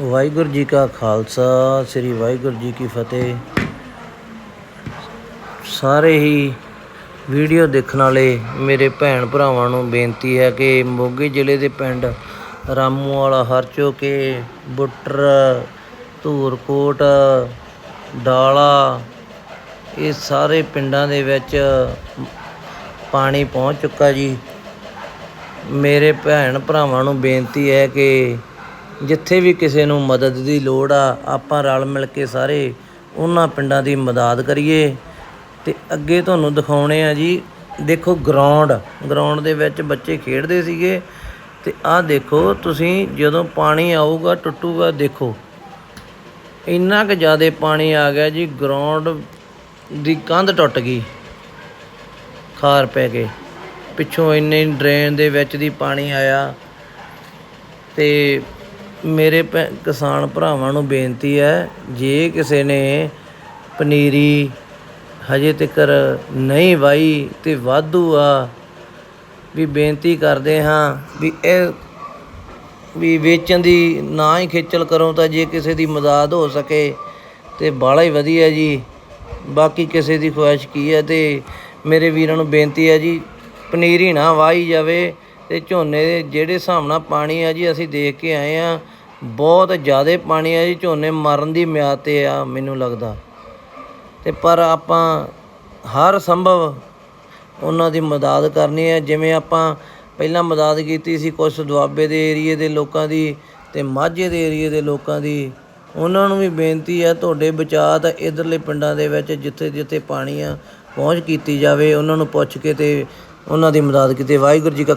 ਵਾਹਿਗੁਰੂ ਜੀ ਕਾ ਖਾਲਸਾ, ਸ੍ਰੀ ਵਾਹਿਗੁਰੂ ਜੀ ਕੀ ਫਤਿਹ। ਸਾਰੇ ਹੀ ਵੀਡੀਓ ਦੇਖਣ ਵਾਲੇ ਮੇਰੇ ਭੈਣ ਭਰਾਵਾਂ ਨੂੰ ਬੇਨਤੀ ਹੈ ਕਿ ਮੋਗੇ ਜ਼ਿਲ੍ਹੇ ਦੇ ਪਿੰਡ ਰਾਮੂ ਵਾਲਾ ਹਰਚੋਕੇ, ਬੁੱਟਰ, ਧੂਰਕੋਟ, ਡਾਲਾ, ਇਹ ਸਾਰੇ ਪਿੰਡਾਂ ਦੇ ਵਿੱਚ ਪਾਣੀ ਪਹੁੰਚ ਚੁੱਕਾ ਜੀ। ਮੇਰੇ ਭੈਣ ਭਰਾਵਾਂ ਨੂੰ ਬੇਨਤੀ ਹੈ ਕਿ ਜਿੱਥੇ ਵੀ ਕਿਸੇ ਨੂੰ ਮਦਦ ਦੀ ਲੋੜ ਆ, ਆਪਾਂ ਰਲ ਮਿਲ ਕੇ ਸਾਰੇ ਉਹਨਾਂ ਪਿੰਡਾਂ ਦੀ ਮਦਦ ਕਰੀਏ। ਤੇ ਅੱਗੇ ਤੁਹਾਨੂੰ ਦਿਖਾਉਣੇ ਆ ਜੀ, ਦੇਖੋ ਗਰਾਊਂਡ ਗਰਾਊਂਡ ਦੇ ਵਿੱਚ ਬੱਚੇ ਖੇਡਦੇ ਸੀਗੇ। ਤੇ ਆਹ ਦੇਖੋ, ਤੁਸੀਂ ਜਦੋਂ ਪਾਣੀ ਆਊਗਾ, ਟੁੱਟੂਗਾ, ਦੇਖੋ। ਇੰਨਾ ਕੁ ਜ਼ਿਆਦਾ ਪਾਣੀ ਆ ਗਿਆ ਜੀ ਗਰਾਊਂਡ ਦੀ ਕੰਧ ਟੁੱਟ ਗਈ। ਖਾਰ ਪੈ ਗਏ। ਪਿੱਛੋਂ ਇੰਨੇ ਡਰੇਨ ਦੇ ਵਿੱਚ ਦੀ ਪਾਣੀ ਆਇਆ। ਤੇ ਮੇਰੇ ਭੈ- ਕਿਸਾਨ ਭਰਾਵਾਂ ਨੂੰ ਬੇਨਤੀ ਹੈ, ਜੇ ਕਿਸੇ ਨੇ ਪਨੀਰੀ ਹਜੇ ਤੱਕ ਨਹੀਂ ਵਾਈ ਤੇ ਵਾਧੂ ਆ, ਵੀ ਬੇਨਤੀ ਕਰਦੇ ਹਾਂ ਵੀ ਇਹ, ਵੀ ਵੇਚਣ ਦੀ ਨਾ ਹੀ ਖੇਚਲ ਕਰੋ ਤਾਂ ਜੇ ਕਿਸੇ ਦੀ ਮਦਦ ਹੋ ਸਕੇ ਤੇ ਬਾਲਾ ਹੀ ਵਧੀਆ ਜੀ। ਬਾਕੀ ਕਿਸੇ ਦੀ ਖੁਆਇਸ਼ ਕੀ ਹੈ ਤੇ ਮੇਰੇ ਵੀਰਾਂ ਨੂੰ ਬੇਨਤੀ ਹੈ ਜੀ, ਪਨੀਰੀ ਨਾ ਵਾਈ ਜਾਵੇ ਤੇ ਝੋਨੇ ਦੇ ਜਿਹੜੇ ਹਿਸਾਬ ਨਾਲ ਪਾਣੀ ਆ ਜੀ ਅਸੀਂ ਦੇਖ ਕੇ ਆਏ ਆ, ਬਹੁਤ ਜ਼ਿਆਦਾ ਪਾਣੀ ਆ ਜੀ, ਝੋਨੇ ਮਰਨ ਦੀ ਮਿਆਦ ਤੇ ਆ ਮੈਨੂੰ ਲੱਗਦਾ। ਤੇ ਪਰ ਆਪਾਂ ਹਰ ਸੰਭਵ ਉਹਨਾਂ ਦੀ ਮਦਦ ਕਰਨੀ ਹੈ ਜਿਵੇਂ ਆਪਾਂ ਪਹਿਲਾਂ ਮਦਦ ਕੀਤੀ ਸੀ ਕੁਝ ਦੁਆਬੇ ਦੇ ਏਰੀਏ ਦੇ ਲੋਕਾਂ ਦੀ ਤੇ ਮਾਝੇ ਦੇ ਏਰੀਏ ਦੇ ਲੋਕਾਂ ਦੀ। ਉਹਨਾਂ ਨੂੰ ਵੀ ਬੇਨਤੀ ਹੈ ਤੁਹਾਡੇ ਬਚਾਅ ਤਾਂ ਇਧਰਲੇ ਪਿੰਡਾਂ ਦੇ ਵਿੱਚ ਜਿੱਥੇ ਜਿੱਥੇ ਪਾਣੀ ਆ, ਪਹੁੰਚ ਕੀਤੀ ਜਾਵੇ, ਉਹਨਾਂ ਨੂੰ ਪੁੱਛ ਕੇ ਤੇ ਉਹਨਾਂ ਦੀ ਮਦਦ ਕੀਤੀ। ਵਾਹਿਗੁਰੂ ਜੀ ਕਾ